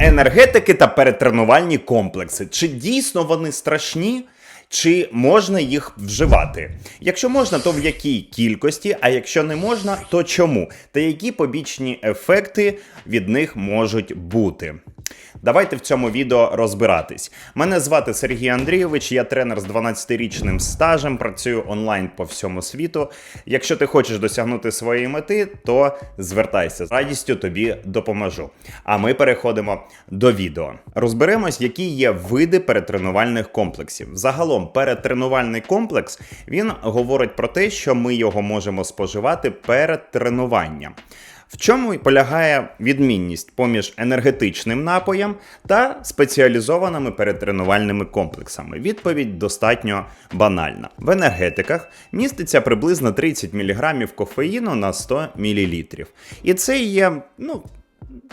Енергетики та перетренувальні комплекси. Чи дійсно вони страшні? Чи можна їх вживати? Якщо можна, то в якій кількості, а якщо не можна, то чому? Та які побічні ефекти від них можуть бути? Давайте в цьому відео розбиратись. Мене звати Сергій Андрійович, я тренер з 12-річним стажем, працюю онлайн по всьому світу. Якщо ти хочеш досягнути своєї мети, то звертайся з радістю тобі допоможу. А ми переходимо до відео. Розберемось, які є види перетренувальних комплексів. Загалом, перетренувальний комплекс він говорить про те, що ми його можемо споживати перед тренуванням. В чому полягає відмінність поміж енергетичним напоєм та спеціалізованими перетренувальними комплексами? Відповідь достатньо банальна. В енергетиках міститься приблизно 30 мг кофеїну на 100 мл. І це є, ну.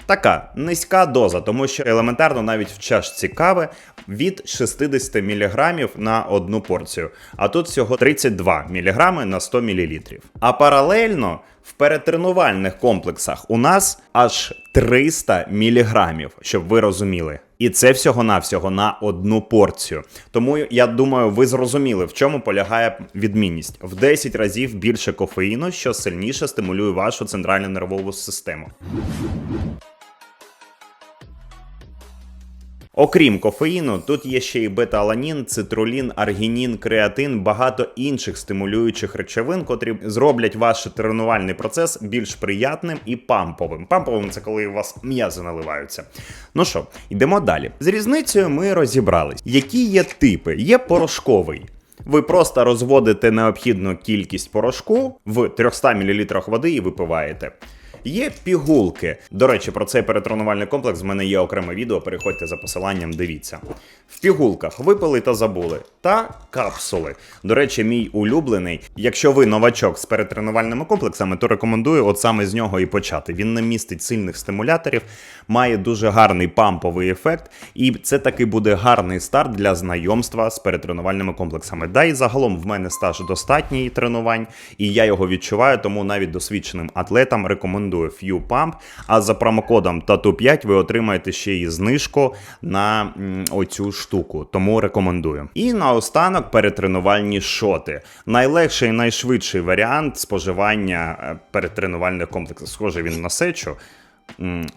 Така низька доза, тому що елементарно навіть в чашці кави від 60 мг на одну порцію, а тут всього 32 мг на 100 мл. А паралельно в перетренувальних комплексах у нас аж 300 мг, щоб ви розуміли. І це всього-навсього на одну порцію. Тому я думаю, ви зрозуміли, в чому полягає відмінність в 10 разів більше кофеїну, що сильніше стимулює вашу центральну нервову систему. Окрім кофеїну, тут є ще й бета-аланін, цитрулін, аргінін, креатин, багато інших стимулюючих речовин, котрі зроблять ваш тренувальний процес більш приятним і памповим. Памповим це коли у вас м'язи наливаються. Ну що, йдемо далі. З різницею ми розібрались, які є типи. Є порошковий. Ви просто розводите необхідну кількість порошку в 300 мл води і випиваєте. Є пігулки. До речі, про цей перетренувальний комплекс в мене є окреме відео. Переходьте за посиланням, дивіться. В пігулках випили та забули. Та капсули. До речі, мій улюблений. Якщо ви новачок з перетренувальними комплексами, то рекомендую от саме з нього і почати. Він не містить сильних стимуляторів, має дуже гарний памповий ефект, і це таки буде гарний старт для знайомства з перетренувальними комплексами. Да, і загалом в мене стаж достатній тренувань, і я його відчуваю, тому навіть досвідченим атлетам рекомендую рекомендую FewPump, а за промокодом TATU5 ви отримаєте ще й знижку на оцю штуку. Тому рекомендую. І наостанок перетренувальні шоти. Найлегший і найшвидший варіант споживання е, перетренувальних комплексів. Схоже, він на сечу,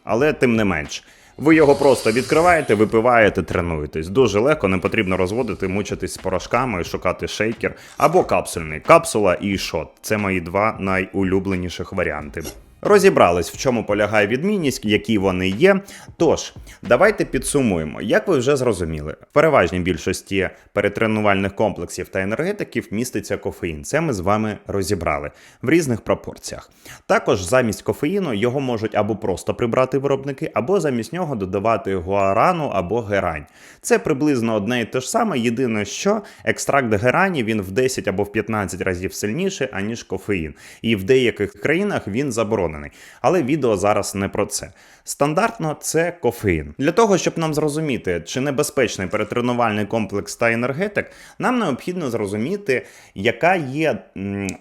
але тим не менш. Ви його просто відкриваєте, випиваєте, тренуєтесь. Дуже легко, не потрібно розводити, мучитись з порошками, шукати шейкер або капсульний. Капсула і шот. Це мої два найулюбленіших варіанти. Розібрались, в чому полягає відмінність, які вони є. Тож, давайте підсумуємо. Як ви вже зрозуміли, в переважній більшості перетренувальних комплексів та енергетиків міститься кофеїн. Це ми з вами розібрали в різних пропорціях. Також замість кофеїну його можуть або просто прибрати виробники, або замість нього додавати гуарану або герань. Це приблизно одне і те ж саме. Єдине, що екстракт герані він в 10 або в 15 разів сильніший, аніж кофеїн. І в деяких країнах він заборонений заборонений. Але відео зараз не про це. Стандартно це кофеїн. Для того, щоб нам зрозуміти, чи небезпечний перетренувальний комплекс та енергетик, нам необхідно зрозуміти, яка є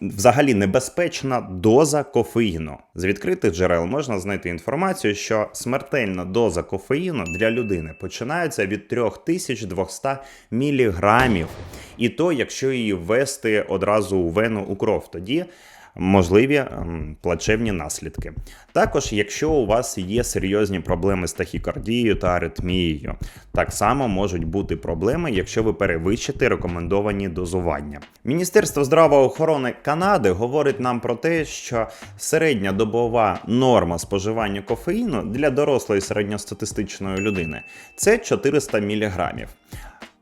взагалі небезпечна доза кофеїну. З відкритих джерел можна знайти інформацію, що смертельна доза кофеїну для людини починається від 3200 міліграмів. І то, якщо її ввести одразу у вену у кров, тоді можливі ем, плачевні наслідки. Також, якщо у вас є серйозні проблеми з тахікардією та аритмією, так само можуть бути проблеми, якщо ви перевищите рекомендовані дозування. Міністерство здравоохорони Канади говорить нам про те, що середня добова норма споживання кофеїну для дорослої середньостатистичної людини це 400 мг.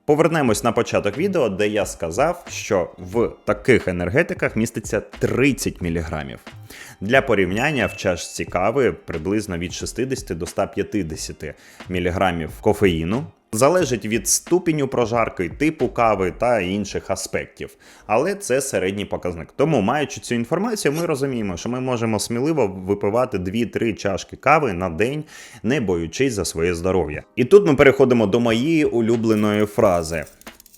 Повернемось на початок відео, де я сказав, що в таких енергетиках міститься 30 мг. Для порівняння в чашці кави приблизно від 60 до 150 мг кофеїну. Залежить від ступеню прожарки, типу кави та інших аспектів. Але це середній показник. Тому, маючи цю інформацію, ми розуміємо, що ми можемо сміливо випивати 2-3 чашки кави на день, не боючись за своє здоров'я. І тут ми переходимо до моєї улюбленої фрази: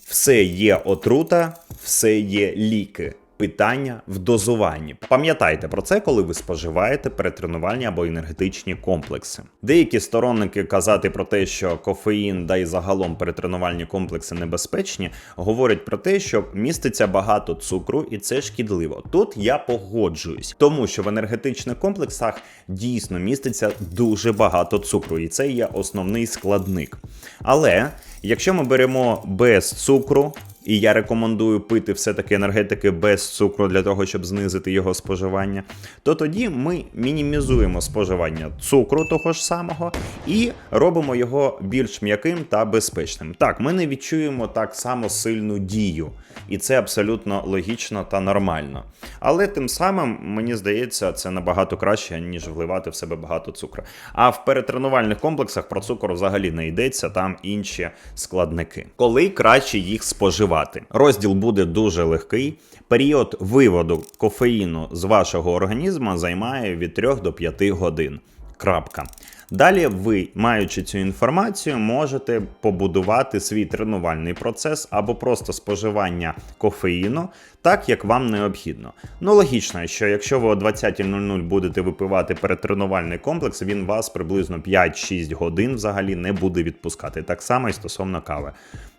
все є отрута, все є ліки. Питання в дозуванні. Пам'ятайте про це, коли ви споживаєте перетренувальні або енергетичні комплекси. Деякі сторонники казати про те, що кофеїн да й загалом перетренувальні комплекси небезпечні, говорять про те, що міститься багато цукру, і це шкідливо. Тут я погоджуюсь, тому що в енергетичних комплексах дійсно міститься дуже багато цукру, і це є основний складник. Але якщо ми беремо без цукру, і я рекомендую пити все-таки енергетики без цукру для того, щоб знизити його споживання, то тоді ми мінімізуємо споживання цукру того ж самого і робимо його більш м'яким та безпечним. Так, ми не відчуємо так само сильну дію, і це абсолютно логічно та нормально. Але тим самим, мені здається, це набагато краще, ніж вливати в себе багато цукру. А в перетренувальних комплексах про цукор взагалі не йдеться, там інші складники. Коли краще їх споживати? Розділ буде дуже легкий. Період виводу кофеїну з вашого організму займає від 3 до 5 годин. Крапка. Далі ви, маючи цю інформацію, можете побудувати свій тренувальний процес або просто споживання кофеїну так, як вам необхідно. Ну, логічно, що якщо ви о 20.00 будете випивати перетренувальний комплекс, він вас приблизно 5-6 годин взагалі не буде відпускати. Так само і стосовно кави.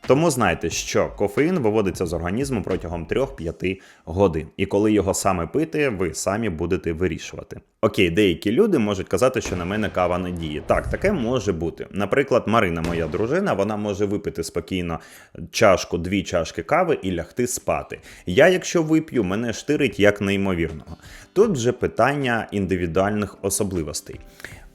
Тому знайте, що кофеїн виводиться з організму протягом 3-5 годин. І коли його саме пити, ви самі будете вирішувати. Окей, деякі люди можуть казати, що на мене кава не діє. Так, таке може бути. Наприклад, Марина, моя дружина, вона може випити спокійно чашку, дві чашки кави і лягти спати. Я, якщо вип'ю, мене штирить як неймовірного. Тут вже питання індивідуальних особливостей.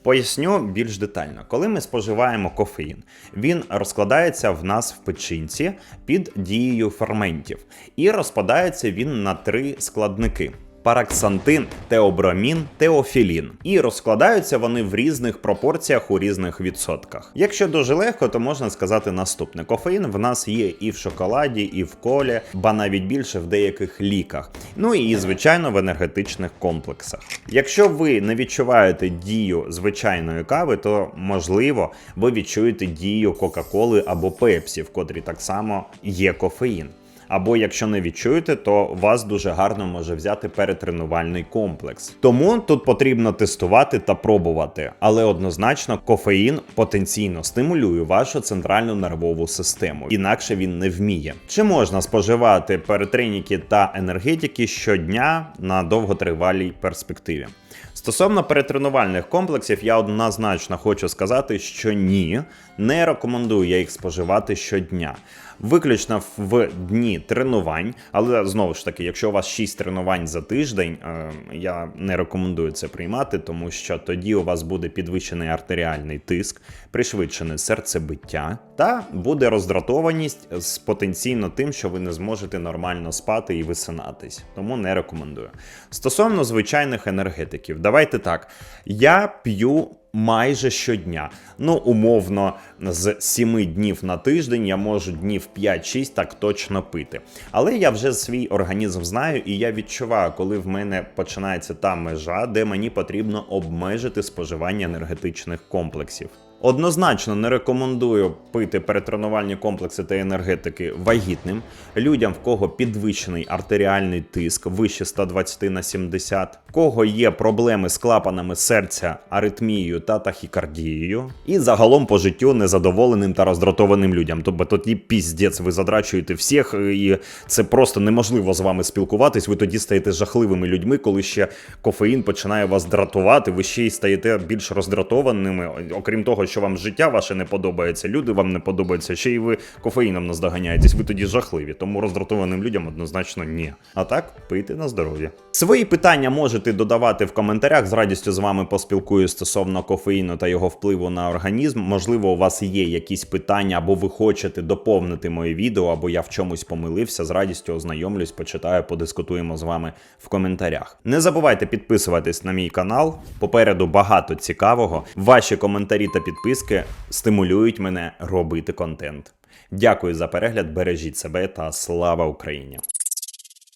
Поясню більш детально, коли ми споживаємо кофеїн, він розкладається в нас в печінці під дією ферментів, і розпадається він на три складники. Параксантин, теобрамін, теофілін. І розкладаються вони в різних пропорціях у різних відсотках. Якщо дуже легко, то можна сказати наступне: кофеїн в нас є і в шоколаді, і в колі, ба навіть більше в деяких ліках. Ну і звичайно в енергетичних комплексах. Якщо ви не відчуваєте дію звичайної кави, то можливо ви відчуєте дію Кока-Коли або Пепсі, в котрій так само є кофеїн. Або якщо не відчуєте, то вас дуже гарно може взяти перетренувальний комплекс. Тому тут потрібно тестувати та пробувати, але однозначно кофеїн потенційно стимулює вашу центральну нервову систему, інакше він не вміє. Чи можна споживати перетреніки та енергетики щодня на довготривалій перспективі? Стосовно перетренувальних комплексів, я однозначно хочу сказати, що ні, не рекомендую я їх споживати щодня. Виключно в дні тренувань, але знову ж таки, якщо у вас 6 тренувань за тиждень, е, я не рекомендую це приймати, тому що тоді у вас буде підвищений артеріальний тиск, пришвидшене серцебиття, та буде роздратованість з потенційно тим, що ви не зможете нормально спати і висинатись. Тому не рекомендую. Стосовно звичайних енергетиків, давайте так. Я п'ю майже щодня. Ну, умовно, з 7 днів на тиждень я можу днів 5-6 так точно пити. Але я вже свій організм знаю, і я відчуваю, коли в мене починається та межа, де мені потрібно обмежити споживання енергетичних комплексів. Однозначно не рекомендую пити перетренувальні комплекси та енергетики вагітним, людям, в кого підвищений артеріальний тиск вище 120 на 70, в кого є проблеми з клапанами серця, аритмією та тахікардією, і загалом по життю незадоволеним та роздратованим людям. Тобто тоді піздець, ви задрачуєте всіх, і це просто неможливо з вами спілкуватись. Ви тоді стаєте жахливими людьми, коли ще кофеїн починає вас дратувати, ви ще й стаєте більш роздратованими, окрім того, що вам життя ваше не подобається, люди вам не подобаються, ще й ви кофеїном наздоганяєтесь, ви тоді жахливі. Тому роздратованим людям однозначно ні. А так, пийте на здоров'я. Свої питання можете додавати в коментарях. З радістю з вами поспілкую стосовно кофеїну та його впливу на організм. Можливо, у вас є якісь питання, або ви хочете доповнити моє відео, або я в чомусь помилився. З радістю ознайомлюсь, почитаю, подискутуємо з вами в коментарях. Не забувайте підписуватись на мій канал. Попереду багато цікавого. Ваші коментарі та підписки стимулюють мене робити контент. Дякую за перегляд, бережіть себе та слава Україні!